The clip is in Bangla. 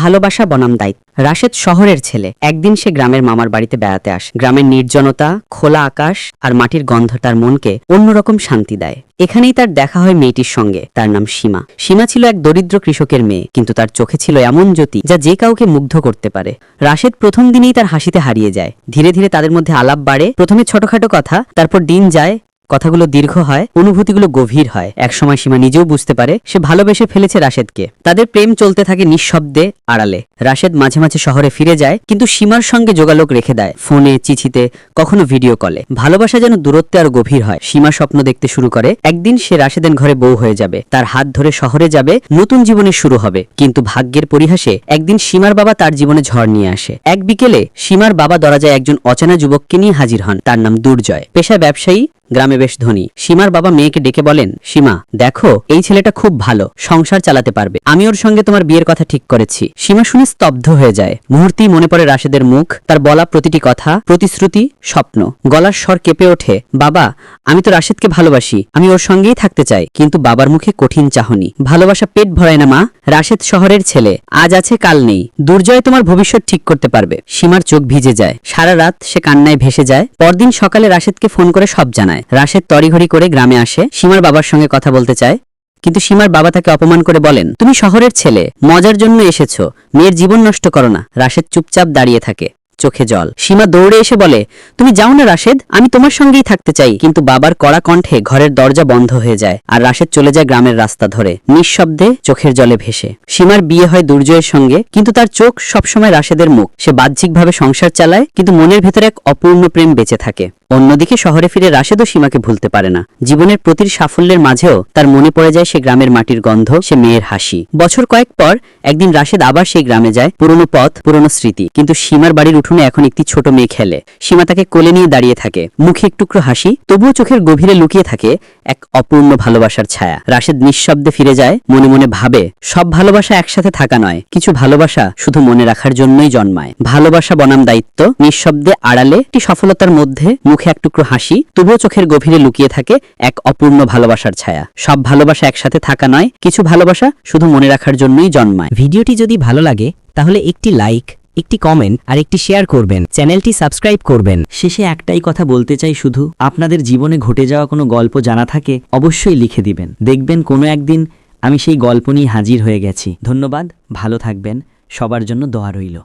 ভালোবাসা বনাম দায়িত্ব রাশেদ শহরের ছেলে। একদিন সে গ্রামের মামার বাড়িতে বেড়াতে আসে। গ্রামের নির্জনতা, খোলা আকাশ আর মাটির গন্ধ তার মনকে অন্যরকম শান্তি দেয়। এখানেই তার দেখা হয় মেয়েটির সঙ্গে, তার নাম সীমা। সীমা ছিল এক দরিদ্র কৃষকের মেয়ে, কিন্তু তার চোখে ছিল এমন জ্যোতি যা যে কাউকে মুগ্ধ করতে পারে। রাশেদ প্রথম দিনেই তার হাসিতে হারিয়ে যায়। ধীরে ধীরে তাদের মধ্যে আলাপ বাড়ে। প্রথমে ছোটখাটো কথা, তারপর দিন যায় কথাগুলো দীর্ঘ হয়, অনুভূতিগুলো গভীর হয়। একসময় সীমা নিজেও বুঝতে পারে, সে ভালোবেসে ফেলেছে রাশেদকে। তাদের প্রেম চলতে থাকে নিঃশব্দে আড়ালে। রাশেদ মাঝে মাঝে শহরে ফিরে যায়, কিন্তু সীমার সঙ্গে যোগাযোগ রেখে দেয়। ফোনে, চিঠিতে, কখনো ভিডিও কলে। ভালোবাসা যেন দূরত্বে আরও গভীর হয়। সীমা স্বপ্ন দেখতে শুরু করে, একদিন সে রাশেদের ঘরে বউ হয়ে যাবে। তার হাত ধরে শহরে যাবে, নতুন জীবনের শুরু হবে। কিন্তু ভাগ্যের পরিহাসে একদিন সীমার বাবা তার জীবনে ঝড় নিয়ে আসে। এক বিকেলে সীমার বাবা দরজায় একজন অচেনা যুবককে নিয়ে হাজির হন। তার নাম দুর্জয়। পেশা ব্যবসায়ী গ্রামে বেশ ধনী। সীমার বাবা মেয়েকে ডেকে বলেন, সীমা, দেখো, এই ছেলেটা খুব ভালো, সংসার চালাতে পারবে। আমি ওর সঙ্গে তোমার বিয়ের কথা ঠিক করেছি। সীমা শুনে স্তব্ধ হয়ে যায়। মুহূর্তেই মনে পড়ে রাশেদের মুখ, তার বলা প্রতিটি কথা, প্রতিশ্রুতি, স্বপ্ন। গলার স্বর কেঁপে ওঠে, বাবা, আমি তো রাশেদকে ভালোবাসি, আমি ওর সঙ্গেই থাকতে চাই, কিন্তু বাবার মুখে কঠিন চাহনি। ভালোবাসা পেট ভরায় না, মা। রাশেদ শহরের ছেলে, আজ আছে, কাল নেই। দুর্জয় তোমার ভবিষ্যৎ ঠিক করতে পারবে। সীমার চোখ ভিজে যায়। সারা রাত সে কান্নায় ভেসে যায়। পরদিন সকালে রাশেদকে ফোন করে সব জানায়। রাশেদ তড়িঘড়ি করে গ্রামে আসে, সীমার বাবার সঙ্গে কথা বলতে চায়। কিন্তু সীমার বাবা তাকে অপমান করে বলেন, তুমি শহরের ছেলে, মজার জন্য এসেছ, মেয়ের জীবন নষ্ট করো না। রাশেদ চুপচাপ দাঁড়িয়ে থাকে, চোখে জল। সীমা দৌড়ে এসে বলে, তুমি যাও না রাশেদ, আমি তোমার সঙ্গেই থাকতে চাই। কিন্তু বাবার কড়া কণ্ঠে ঘরের দরজা বন্ধ হয়ে যায় আর রাশেদ চলে যায় গ্রামের রাস্তা ধরে, নিঃশব্দে চোখের জলে ভেসে। সীমার বিয়ে হয় দুর্জয়ের সঙ্গে, কিন্তু তার চোখ সবসময় রাশেদের মুখ। সে বাহ্যিকভাবে সংসার চালায়, কিন্তু মনের ভেতরে এক অপূর্ণ প্রেম বেঁচে থাকে। অন্যদিকে শহরে ফিরে রাশেদও সীমাকে ভুলতে পারে না। জীবনের প্রতির সাফল্যের মাঝেও তার মনে পড়ে যায় সে গ্রামের মাটির গন্ধ, সে মেয়ের হাসি। বছর কয়েক পর একদিন রাশেদ আবার সেই গ্রামে যায়, পুরনো পথ, পুরনো স্মৃতি। কিন্তু সীমার বাড়ির উঠোনে এখন একটি ছোট মেয়ে খেলে। সীমা তাকে কোলে নিয়ে দাঁড়িয়ে থাকে। মুখে একটুকরো হাসি, তবুও চোখের গভীরে লুকিয়ে থাকে এক অপূর্ণ ভালোবাসার ছায়া। রাশেদ নিঃশব্দে ফিরে যায়, মনে মনে ভাবে, সব ভালোবাসা একসাথে থাকা নয়, কিছু ভালোবাসা শুধু মনে রাখার জন্যই জন্মায়। ভালোবাসা বনাম দায়িত্ব, নিঃশব্দে আড়ালে, একটি সফলতার মধ্যে মুখে এক টুকরো হাসি, তবুও চোখের গভীরে লুকিয়ে থাকে এক অপূর্ণ ভালোবাসার ছায়া। সব ভালোবাসা একসাথে থাকা নয়, কিছু ভালোবাসা শুধু মনে রাখার জন্যই জন্মায়। ভিডিওটি যদি ভালো লাগে, তাহলে একটি লাইক একটি কমেন্ট আর একটি শেয়ার করবেন। চ্যানেলটি সাবস্ক্রাইব করবেন। শেষে একটাই কথা বলতে চাই শুধু, আপনাদের জীবনে ঘটে যাওয়া কোনো গল্প জানা থাকে, অবশ্যই লিখে দিবেন। দেখবেন কোনো একদিন আমি সেই গল্প নিয়ে হাজির হয়ে গেছি। ধন্যবাদ, ভালো থাকবেন, সবার জন্য দোয়া রইল।